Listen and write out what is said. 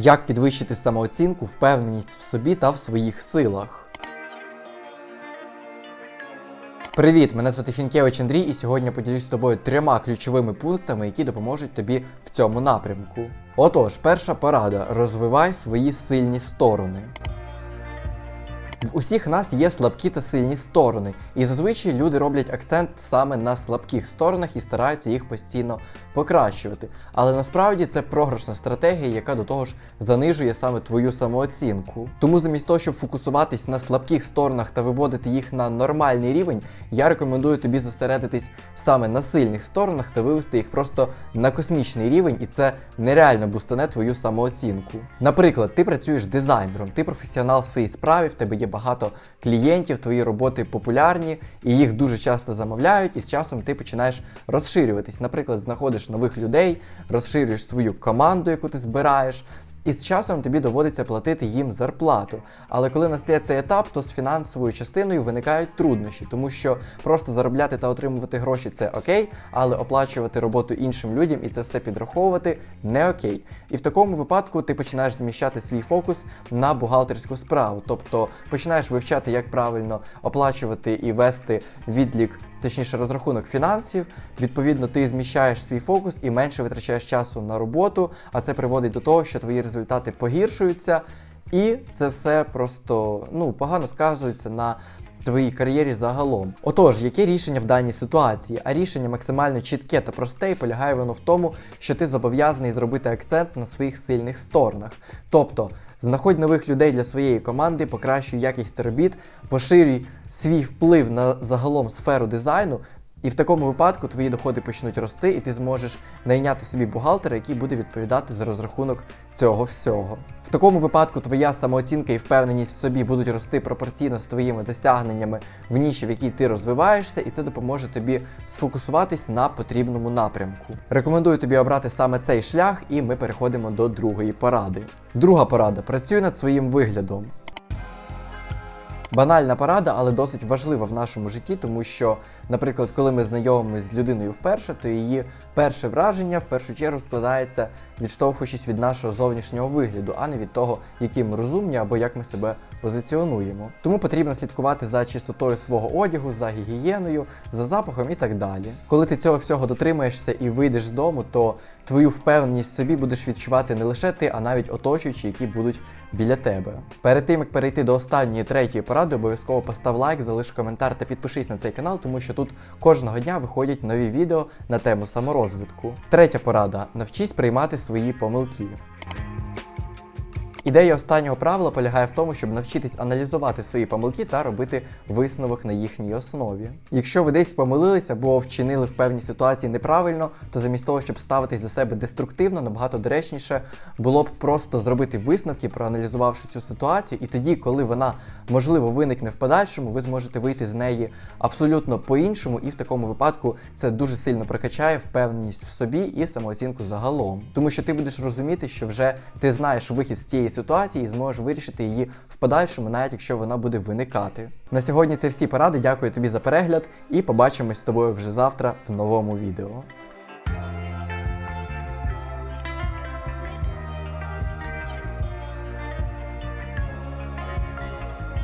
Як підвищити самооцінку, впевненість в собі та в своїх силах. Привіт, мене звати Фінкевич Андрій, і сьогодні поділюсь з тобою трьома ключовими пунктами, які допоможуть тобі в цьому напрямку. Отож, перша порада: розвивай свої сильні сторони. В усіх нас є слабкі та сильні сторони, і зазвичай люди роблять акцент саме на слабких сторонах і стараються їх постійно покращувати. Але насправді це програшна стратегія, яка до того ж занижує саме твою самооцінку. Тому замість того, щоб фокусуватись на слабких сторонах та виводити їх на нормальний рівень, я рекомендую тобі зосередитись саме на сильних сторонах та вивести їх просто на космічний рівень, і це нереально бустане твою самооцінку. Наприклад, ти працюєш дизайнером, ти професіонал в своїй справі, в тебе є багато клієнтів, твої роботи популярні, і їх дуже часто замовляють, і з часом ти починаєш розширюватись. Наприклад, знаходиш нових людей, розширюєш свою команду, яку ти збираєш. І з часом тобі доводиться платити їм зарплату. Але коли настає цей етап, то з фінансовою частиною виникають труднощі, тому що просто заробляти та отримувати гроші це окей, але оплачувати роботу іншим людям і це все підраховувати не окей. І в такому випадку ти починаєш зміщати свій фокус на бухгалтерську справу, тобто починаєш вивчати, як правильно оплачувати і вести відлік. Точніше, розрахунок фінансів, відповідно, ти зміщаєш свій фокус і менше витрачаєш часу на роботу, а це приводить до того, що твої результати погіршуються, і це все просто ну, погано сказується на твоїй кар'єрі загалом. Отож, яке рішення в даній ситуації? А рішення максимально чітке та просте і полягає воно в тому, що ти зобов'язаний зробити акцент на своїх сильних сторонах. Тобто, знаходь нових людей для своєї команди, покращуй якість робіт, поширюй свій вплив на загалом сферу дизайну. І в такому випадку твої доходи почнуть рости, і ти зможеш найняти собі бухгалтера, який буде відповідати за розрахунок цього всього. В такому випадку твоя самооцінка і впевненість в собі будуть рости пропорційно з твоїми досягненнями в ніші, в якій ти розвиваєшся, і це допоможе тобі сфокусуватись на потрібному напрямку. Рекомендую тобі обрати саме цей шлях, і ми переходимо до другої поради. Друга порада: працюй над своїм виглядом. Банальна порада, але досить важлива в нашому житті, тому що, наприклад, коли ми знайомимося з людиною вперше, то її перше враження в першу чергу складається, відштовхуючись від нашого зовнішнього вигляду, а не від того, які ми розумні або як ми себе позиціонуємо. Тому потрібно слідкувати за чистотою свого одягу, за гігієною, за запахом і так далі. Коли ти цього всього дотримаєшся і вийдеш з дому, то твою впевненість в собі будеш відчувати не лише ти, а навіть оточуючі, які будуть біля тебе. Перед тим як перейти до останньої третьої поради, обов'язково постав лайк, залиш коментар та підпишись на цей канал, тому що тут кожного дня виходять нові відео на тему саморозвитку. Третя порада: навчись приймати свої помилки. Ідея останнього правила полягає в тому, щоб навчитись аналізувати свої помилки та робити висновок на їхній основі. Якщо ви десь помилилися або вчинили в певній ситуації неправильно, то замість того, щоб ставитись до себе деструктивно, набагато доречніше було б просто зробити висновки, проаналізувавши цю ситуацію, і тоді, коли вона можливо виникне в подальшому, ви зможете вийти з неї абсолютно по-іншому, і в такому випадку це дуже сильно прокачає впевненість в собі і самооцінку загалом. Тому що ти будеш розуміти, що вже ти знаєш вихід з цієї ситуації і зможеш вирішити її в подальшому, навіть якщо вона буде виникати. На сьогодні це всі поради. Дякую тобі за перегляд і побачимось з тобою вже завтра в новому відео.